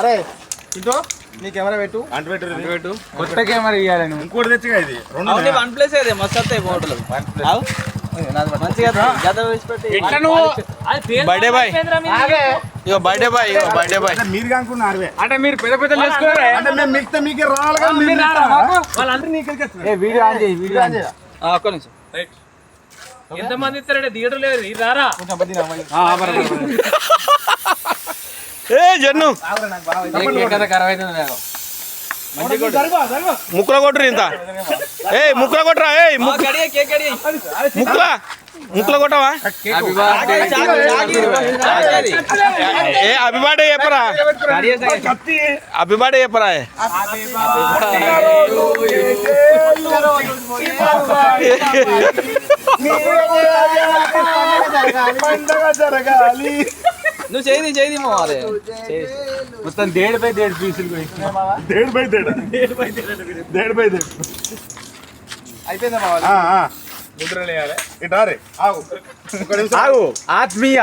అరే ఇంటో నీ కెమెరా పెట్టు. అంటు పెట్టు ఇది. పెట్టు. కొత్త కెమెరా ఇవ్వాలి నువ్వు. ఇంకోటి తెచ్చిగా ఇది. రెండు వన్ ప్లేస్ అదే మస్తు వస్తాయి ఫోటోలు నువ్వు? బర్త్డే బాయ్ ఆగే. ఇగో బర్త్డే బాయ్ ఇగో బర్త్డే బాయ్ అంటే మీరు కానుకున్న అరవే అంటే మీరు పెద్ద పెద్ద చేసుకోరే అంటే మేము మిగతా మీకే రావాలి కానీ మీరు మీరు రారా మిగతా- మాకు? వాళ్ళందరూ నీ ఇక్కడికి వస్తున్నారు. ఏ వీడియో ఆన్ చేయి వీడియో ఆన్ చేయి. ఆ, ఒక్క నిమిషం. ఎంతమంది ఇస్తారంటే థియేటర్ లేదు రారా? కొంచెం జన్ను. ముక్కల కొట్టురు ఇంత. ఏ ముక్కల కొట్టరా ఏ ముక్కల? ముక్కల కొట్టవా? ఏ అభిబాడే చెప్పరా? అభిబాడే చెప్పరా? పండగ జరగాలి. నువ్వు చేయి చేయి మా అదే. మొత్తం దేడు పై దేడు పీసులు దేడు బై దేడు దేడు బై దేడు అయిపోయిందా మా ఆ, ఆ. ముద్రలేయాలి ఇటు రే ఆగు. ఆత్మీయ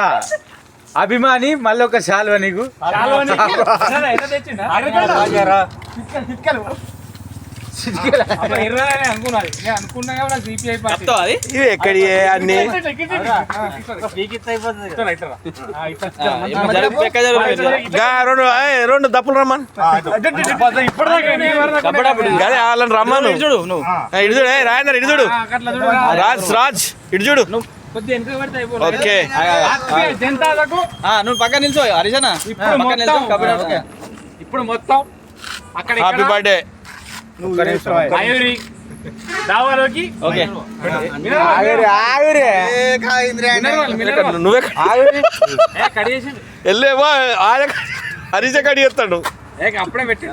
అభిమాని మళ్ళీ ఒక శాల్వ నీకు? ఇవి ఎక్కడి అన్ని? రెండు ఏ, రెండు దప్పులు రమ్మన్. గదే వాళ్ళని రమ్మను. చూడు నువ్వు ఆ. ఏ, ఇటు చూడు ఏ రాజేందర్ ఇటు చూడు. రాజ్. రాజ్ ఇటు చూడు. ఓకే. ఆ, నువ్వు పక్కన నిల్చో హరిజన? మొత్తం. ఇప్పుడు మొత్తం. అక్కడ హ్యాపీ బర్త్డే దావాలోకి ఓకే. ఆగురే నువ్వే వెళ్ళేవా? ఆయన హరీష కడి చేస్తాడు. అప్పుడే పెట్టి?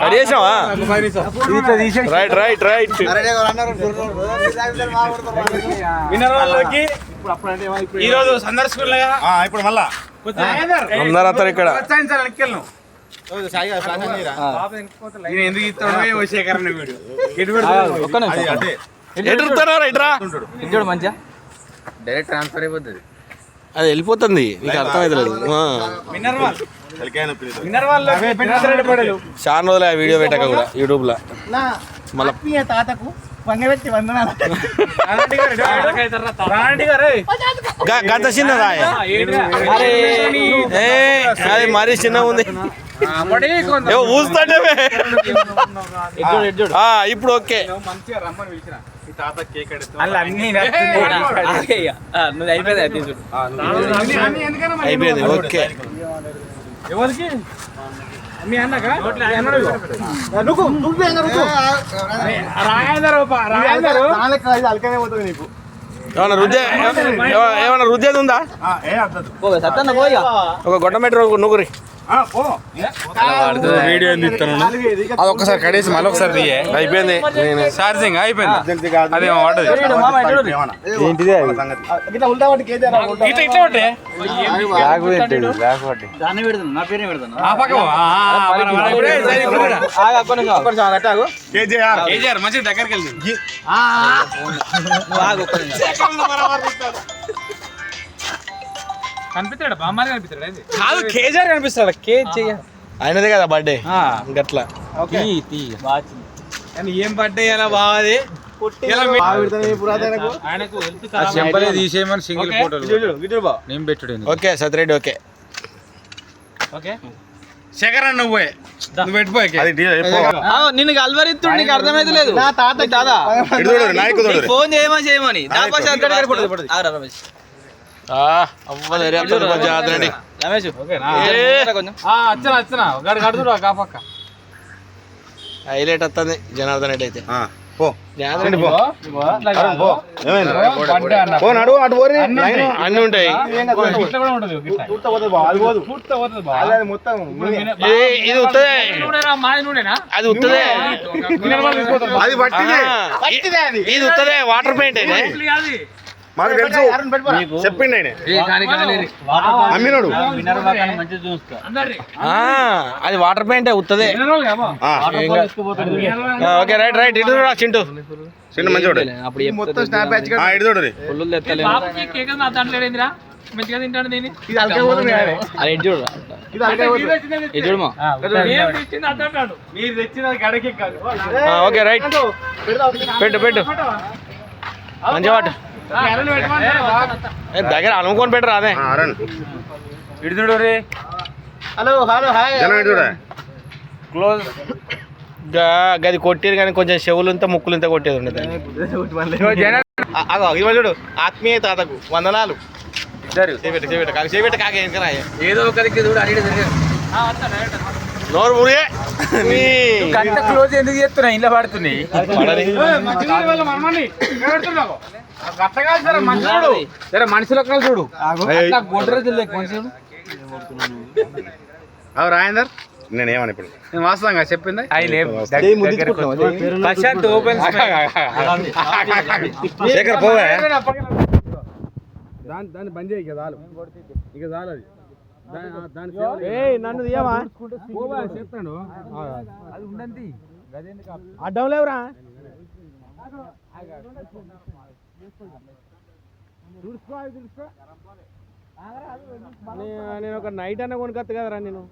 కడిగేసావా రైట్ రైట్ రైట్ మినరల్లోకి ఈ రోజు సందర్శకులుగా ఆ, ఇప్పుడు మళ్ళా. అందరు అతను ఇక్కడ. ఎందుకు వీడు. ఒక్క అది నిమిషం మంచిగా? డైరెక్ట్ ట్రాన్స్ఫర్ అయిపోతుంది. వెళ్ళిపోతుంది. నీకు అర్థమైతలేదు చాలా రోజులు ఆ వీడియో పెట్టక కూడా యూట్యూబ్లో నా మళ్ళా తాతకు వంగబెట్టి వందనాలు. చిన్న రాయ అది మరీ చిన్న ఉంది. ఆ, ఇప్పుడు ఓకే. అయిపోయింది ఓకే. ఎవరికి? మీ అన్నగా? అన్నాడు నువ్వు నువ్వే నువ్వు రాయందరు రాయందరు. అలకనే పోతుంది నీకు. ఏమన్నా రుద్దే ఏమ- ఏమన్నా రుద్దేది ఉందా? ఒక గొడ్డ మెట్రో పో వీడియో అది ఒక్కసారి కడేసి మళ్ళీ ఒకసారి తీయే. అయిపోయింది. నేను ఛార్జింగ్ అయిపోయింది. అదే. ఏమన్నా? ఏంటిది వాళ్ళ. మంచి దగ్గరికి వెళ్తుంది కనిపిస్తాడు? బామ్మారి కనిపిస్తాడు అది కాదు కేజీఆర్ కనిపిస్తాడు? కేజీ అయినదే కదా బర్త్డే గట్లా కానీ ఏం పడ్డాయి అలా బావది? చెంపలే తీసేయమని సింగిల్ ఓకే. ఫోటోలు నేను పెట్టుడు ఓకే సతిరెడ్డి ఓకే. నువ్వే. పెట్టిపోయి నిన్ను కలవరిత్తుడు నీకు అర్థమైతే లేదు. నా తాత. నీకు ఫోన్ చేయమని చేయమని దా నాయకు. ఫస్ట్ అంతా ఆగురా, రమేష్. హైలైట్ వస్తుంది జనార్దన్ రెడ్డి అయితే ఆ, పో జనార్దన్ రెడ్డి పో పో ఏమైంది పడ్డా అన్న పో నడు అటు పోరి అన్ని ఉంటాయి ఇది ఉత్తదే? అది ఉత్తదే. అది పట్టింది ఇది ఉత్తదే వాటర్ పెయింట్. మాకు తెలుసు. చెప్పిండు ఆయన. అమ్మినాడు. అది వాటర్ పెయింట్ ఉత్తదే ఓకే రైట్ రైట్ ఇటు రా చింటూ. చిన్న బ్యాచ్ ఆ, ఇటు చూడు మంచిగా తింటాడు ఇది అలకే చూడు ఇది అలకే మీరు తెచ్చిన గడకి ఓకే రైట్. పెట్టు పెట్టు. మంచిగా పట్టు. ఏ, దగ్గర అనుకొని పెట్టరు అదే ఇటు చూడు రే. Hello hello hi. క్లోజ్. గా- గది కొట్టేది కానీ కొంచెం చెవులంతా ముక్కులంతా కొట్టేది ఉండదు అగో ఇవ్వ చూడు. ఆత్మీయ తాతకు వందనాలు. చేపెట్టు చేపెట్టు కాక చేపెట్టు కాక. ఏదో ఒకరికి చూడు అడిగి నోరు మురిగే నీ. గంట క్లోజ్ ఎందుకు చేస్తున్నాయి ఇంట్లో పడుతున్నాయి. మనుషుల ఒక్కరు చూడు. రాయందర్ నేనేమని ఇప్పుడు? నేను వాస్తవంగా చెప్పింది? ప్రశాంత్ ఓపెన్ శేఖర్ పోవే. దాన్ని బంద్ చేయి ఇక చాలు. ఇక చాలు అది. నన్ను చెప్తాడు అది ఉండండి అడ్డం లేవురా నేను ఒక నైట్ అన్న కొనుకొస్తా కదరా నేను.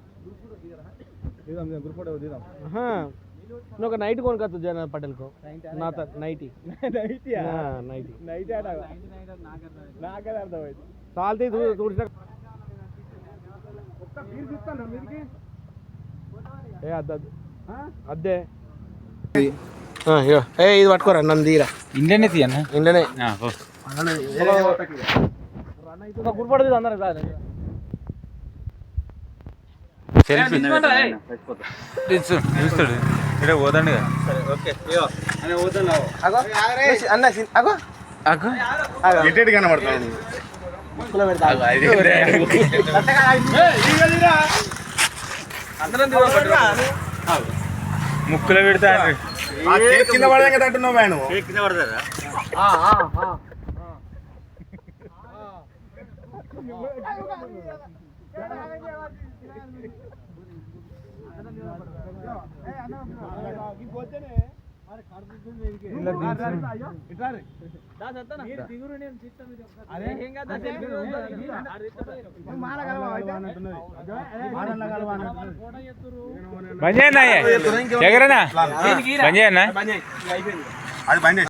నేను ఒక నైట్ కొనుకొస్తా జన పటేల్కు. నా నైటీ. నైటీ. నైటీ నైటీ నాకే అర్థమైంది. చూసిన ఏ అద్దు అద్దు. ఏ ఇది పట్టుకోరా నన్ను తీరా. ఇండియన్. తీయన్న ఇంట్లోనే గుర్పడదు అందరూ సార్ సెల్ఫీ చూస్తాడు ఇక్కడ పోదండి అన్న అగో. ఎట్టి కనబడతాను ముక్కులో పెడతా ఆ కేక్ కింద పడదాక తట్టున్నావు ఆయన బంద్ చేయన్న ఎగరనా బంద్ చేయన్నా అది. బంద్